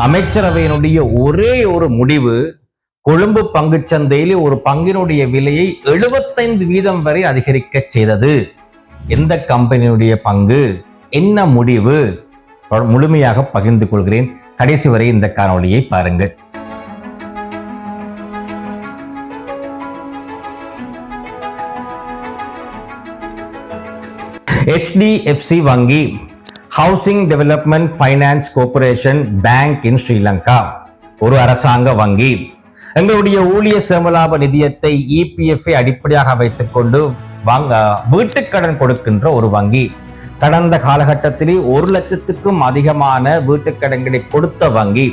அமைச்சரவையினுடைய ஒரே ஒரு முடிவு கொழும்பு பங்குச்சந்தையில் ஒரு பங்கினுடைய விலையை எழுபத்தைந்து வீதம் வரை அதிகரிக்க செய்தது. எந்த கம்பெனியுடைய பங்கு? என்ன முடிவு? முழுமையாக பகிர்ந்து கொள்கிறேன். கடைசி வரை இந்த காணொலியை பாருங்கள். ஹெச்டிஎஃப்சி வங்கி housing development finance corporation bank in Sri Lanka ஒரு அரசாங்க வங்கி. எங்களுடைய ஊழிய சேமலாப நிதியத்தை இபிஎஃப் அடிப்படையாக வைத்துக்கொண்டு வாங்க வீட்டுக்கடன் கொடுக்கின்ற ஒரு வங்கி. கடந்த காலகட்டத்திலே ஒரு லட்சத்துக்கும் அதிகமான வீட்டுக்கடன்களை கொடுத்த வங்கி.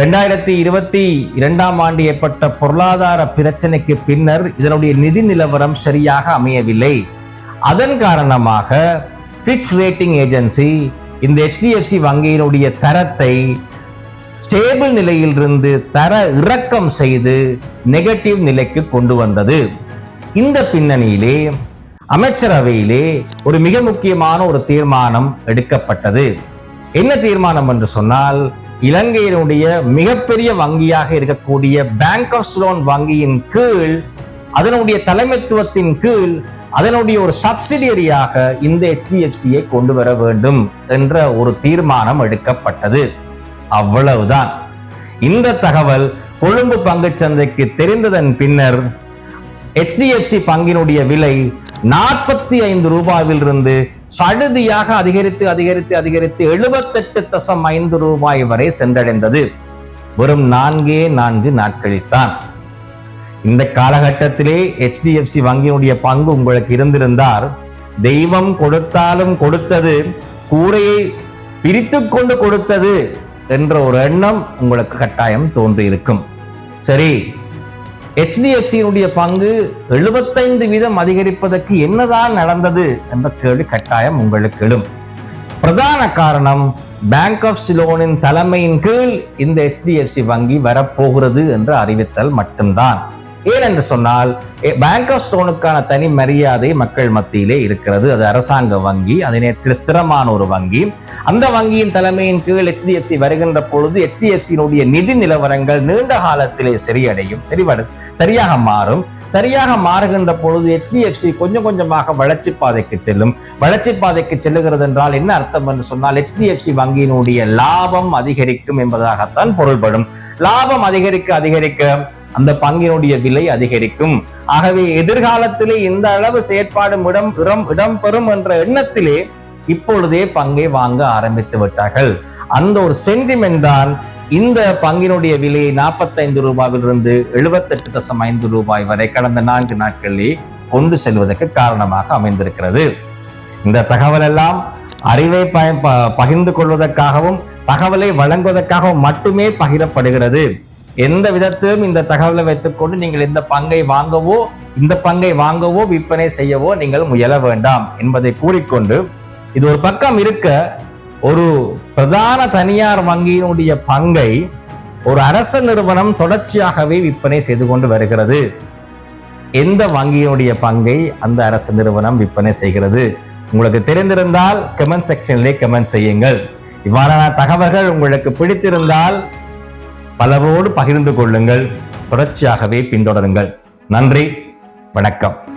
ரெண்டாயிரத்தி இருபத்தி இரண்டாம் ஆண்டு ஏற்பட்ட பொருளாதார பிரச்சனைக்கு பின்னர் இதனுடைய நிதி நிலவரம் சரியாக அமையவில்லை. அதன் காரணமாக ஃபிட்ச் ரேட்டிங் ஏஜென்சி இந்த ஹெச்டிஎஃப்சி வங்கியினுடைய தரத்தை ஸ்டேபிள் நிலையிலிருந்து தர இறக்கம் செய்து நெகட்டிவ் நிலைக்கு கொண்டு வந்தது. இந்த பின்னணியிலே அமைச்சரவையிலே ஒரு மிக முக்கியமான ஒரு தீர்மானம் எடுக்கப்பட்டது. என்ன தீர்மானம் என்று சொன்னால் இலங்கையினுடைய மிகப்பெரிய வங்கியாக இருக்கக்கூடிய பேங்க் ஆஃப் ஸ்லோன் வங்கியின் கீழ் அதனுடைய தலைமைத்துவத்தின் கீழ் அதனுடைய ஒரு சப்சிடியரியாக இந்த ஹெச்டிஎஃப்சியை கொண்டு வர வேண்டும் என்ற ஒரு தீர்மானம் எடுக்கப்பட்டது. அவ்வளவுதான். இந்த தகவல் கொழும்பு பங்குச்சந்தைக்கு தெரிந்ததன் பின்னர் ஹெச்டிஎஃப்சி பங்கினுடைய விலை நாற்பத்தி ஐந்து ரூபாயிலிருந்து சடுதியாக அதிகரித்து அதிகரித்து அதிகரித்து எழுபத்தெட்டு தசம் ஐந்து ரூபாய் வரை சென்றடைந்தது. வெறும் நான்கே நான்கு நாட்களில்தான். இந்த காலகட்டத்திலே ஹெச்டிஎஃப்சி வங்கியினுடைய பங்கு உங்களுக்கு இருந்திருந்தால் தெய்வம் கொடுத்தாலும் கொடுத்தது கூரையை பிரித்து கொண்டு கொடுத்தது என்ற ஒரு எண்ணம் உங்களுக்கு கட்டாயம் தோன்றி இருக்கும் சரி ஹெச்டிஎஃப்சியினுடைய பங்கு எழுபத்தைந்து வீதம் அதிகரிப்பதற்கு என்னதான் நடந்தது என்ற கேள்வி கட்டாயம் உங்களுக்கு எழும். பிரதான காரணம் பேங்க் ஆஃப் சிலோனின் தலைமையின் கீழ் இந்த ஹெச்டிஎஃப்சி வங்கி வரப்போகிறது என்று அறிவித்தல் மட்டும்தான். ஏனென்று சொன்னால் பேங்க் ஆஃப் ஸ்டோனுக்கான தனி மரியாதை மக்கள் மத்தியிலே இருக்கிறது. அது அரசாங்க வங்கி அதனை ஸ்திரமான ஒரு வங்கி. அந்த வங்கியின் தலைமையின் கீழ் ஹெச்டிஎஃப்சி வருகின்ற பொழுது ஹெச்டிஎஃப்சியினுடைய நிதி நிலவரங்கள் நீண்ட காலத்திலே சரியடையும் சரிவட சரியாக மாறும். சரியாக மாறுகின்ற பொழுது ஹெச்டிஎஃப்சி கொஞ்சம் கொஞ்சமாக வளர்ச்சி பாதைக்கு செல்லும். வளர்ச்சி பாதைக்கு செல்லுகிறது என்றால் என்ன அர்த்தம் என்று சொன்னால் ஹெச்டிஎஃப்சி வங்கியினுடைய லாபம் அதிகரிக்கும் என்பதாகத்தான் பொருள்படும். லாபம் அதிகரிக்க அதிகரிக்க அந்த பங்கினுடைய விலை அதிகரிக்கும். ஆகவே எதிர்காலத்திலே இந்த அளவு செயற்பாடு இடம் இடம் இடம்பெறும் என்ற எண்ணத்திலே இப்பொழுதே பங்கை வாங்க ஆரம்பித்து விட்டார்கள். அந்த ஒரு சென்டிமெண்ட் தான் இந்த பங்கினுடைய விலையை நாற்பத்தைந்து ரூபாயிலிருந்து எழுபத்தெட்டு தசம் ஐந்து ரூபாய் வரை கடந்த நான்கு நாட்களிலே கொண்டு செல்வதற்கு காரணமாக அமைந்திருக்கிறது. இந்த தகவல் எல்லாம் அறிவை ப- பகிர்ந்து கொள்வதற்காகவும் தகவலை வழங்குவதற்காகவும் மட்டுமே பகிரப்படுகிறது. எந்த விதத்திலும் இந்த தகவலை வைத்துக்கொண்டு நீங்கள் இந்த பங்கை வாங்கவோ இந்த பங்கை வாங்கவோ விற்பனை செய்யவோ நீங்கள் முயல வேண்டாம் என்பதை கூறிக்கொண்டு இது ஒரு பக்கம் இருக்க ஒரு பிரதான தனியார் வங்கியினுடைய பங்கை ஒரு அரசு நிறுவனம் தொடர்ச்சியாகவே விற்பனை செய்து கொண்டு வருகிறது. எந்த வங்கியினுடைய பங்கை அந்த அரசு நிறுவனம் விற்பனை செய்கிறது? உங்களுக்கு தெரிந்திருந்தால் கமெண்ட் செக்ஷனிலே கமெண்ட் செய்யுங்கள். இவ்வாறான தகவல்கள் உங்களுக்கு பிடித்திருந்தால் பலரோடு பகிர்ந்து கொள்ளுங்கள். தொடர்ச்சியாகவே பின்தொடருங்கள். நன்றி. வணக்கம்.